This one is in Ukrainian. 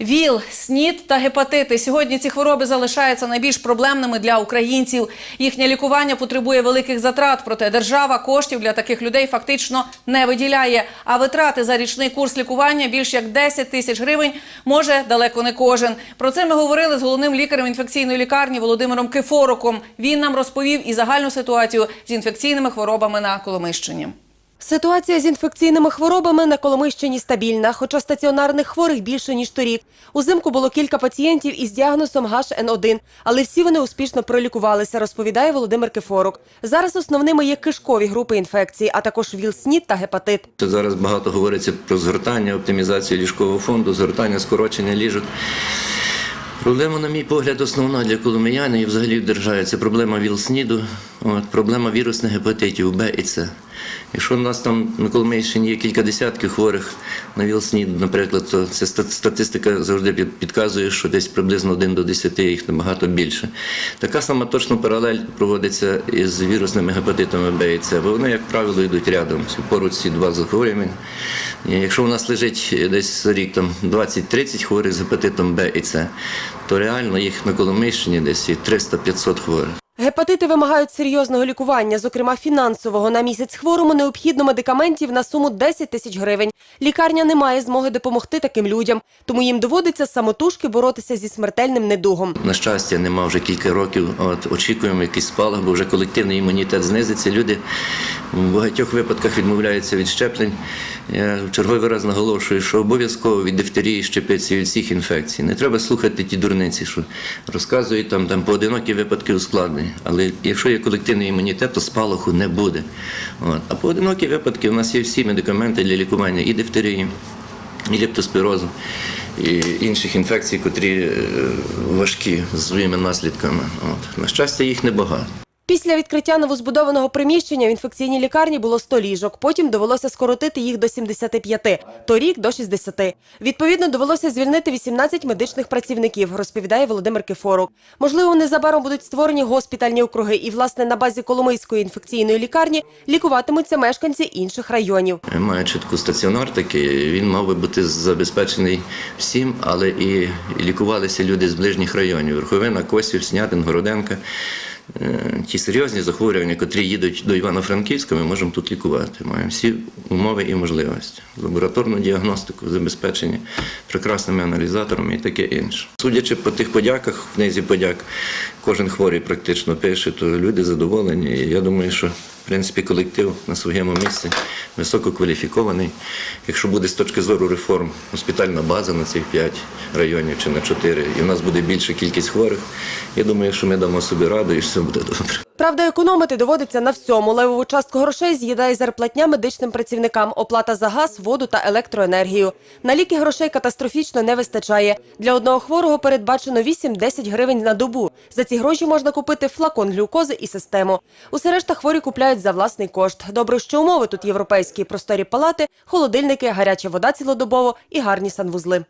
ВІЛ, СНІД та гепатити. Сьогодні ці хвороби залишаються найбільш проблемними для українців. Їхнє лікування потребує великих затрат, проте держава коштів для таких людей фактично не виділяє. А витрати за річний курс лікування більш як 10 тисяч гривень може далеко не кожен. Про це ми говорили з головним лікарем інфекційної лікарні Володимиром Кефоруком. Він нам розповів і загальну ситуацію з інфекційними хворобами на Коломищині. Ситуація з інфекційними хворобами на Коломищині стабільна, хоча стаціонарних хворих більше ніж торік. Узимку було кілька пацієнтів із діагнозом H1N1, але всі вони успішно пролікувалися, розповідає Володимир Кефорук. Зараз основними є кишкові групи інфекцій, а також ВІЛ-СНІД та гепатит. Зараз багато говориться про згортання, оптимізацію ліжкового фонду, згортання, скорочення ліжок. Проблема, на мій погляд, основна для коломиян і взагалі держави. Це проблема ВІЛ-СНІДу, от, проблема вірусних гепатитів Б і С. Якщо у нас там на Коломийщині є кілька десятків хворих на ВІЛ-СНІД, наприклад, то ця статистика завжди підказує, що десь приблизно 1 до 10 їх набагато більше. Така сама точно паралель проводиться із вірусними гепатитами Б і С, бо вони, як правило, йдуть рядом. Поруч ці два захворювання. Якщо у нас лежить десь за рік 20-30 хворих з гепатитом Б і С, то реально їх на Коломийщині десь є 300-500 хворих. Гепатити вимагають серйозного лікування, зокрема фінансового. На місяць хворому необхідно медикаментів на суму 10 тисяч гривень. Лікарня не має змоги допомогти таким людям, тому їм доводиться самотужки боротися зі смертельним недугом. На щастя, нема вже кілька років. От очікуємо якийсь спалах, бо вже колективний імунітет знизиться. Люди в багатьох випадках відмовляються від щеплень. Я в черговий раз наголошую, що обов'язково від дифтерії щепиться від всіх інфекцій. Не треба слухати ті дурниці, що розказують там, там поодинокі випадки ускладнень. Але якщо є колективний імунітет, то спалаху не буде. От. А поодинокі випадки у нас є всі медикаменти для лікування і дифтерії, і лептоспірозу, і інших інфекцій, котрі е, важкі з своїми наслідками. От. На щастя, їх небагато. Після відкриття новозбудованого приміщення в інфекційній лікарні було 100 ліжок. Потім довелося скоротити їх до 75, торік до 60. Відповідно, довелося звільнити 18 медичних працівників, розповідає Володимир Кефорук. Можливо, незабаром будуть створені госпітальні округи, і власне на базі Коломийської інфекційної лікарні лікуватимуться мешканці інших районів. Має чітку стаціонар такий, він мав би бути забезпечений всім, але і лікувалися люди з ближніх районів. Верховина, Косів, Снятин, Городенка. Е, Ті серйозні захворювання, котрі їдуть до Івано-Франківська, ми можемо тут лікувати. Маємо всі умови і можливості. Лабораторну діагностику, забезпечення прекрасними аналізаторами і таке інше. Судячи по тих подяках, в низі подяк, кожен хворий практично пише, то люди задоволені. І я думаю, що в принципі колектив на своєму місці висококваліфікований. Якщо буде з точки зору реформ госпітальна база на цих 5 районів чи на 4, і в нас буде більша кількість хворих, я думаю, що ми дамо собі раду і все буде добре. Правда, економити доводиться на всьому. Левову частку грошей з'їдає зарплатня медичним працівникам, оплата за газ, воду та електроенергію. На ліки грошей катастрофічно не вистачає. Для одного хворого передбачено 8-10 гривень на добу. За ці гроші можна купити флакон глюкози і систему. Усе решта хворі купляють за власний кошт. Добре, що умови тут європейські просторі палати, холодильники, гаряча вода цілодобово і гарні санвузли.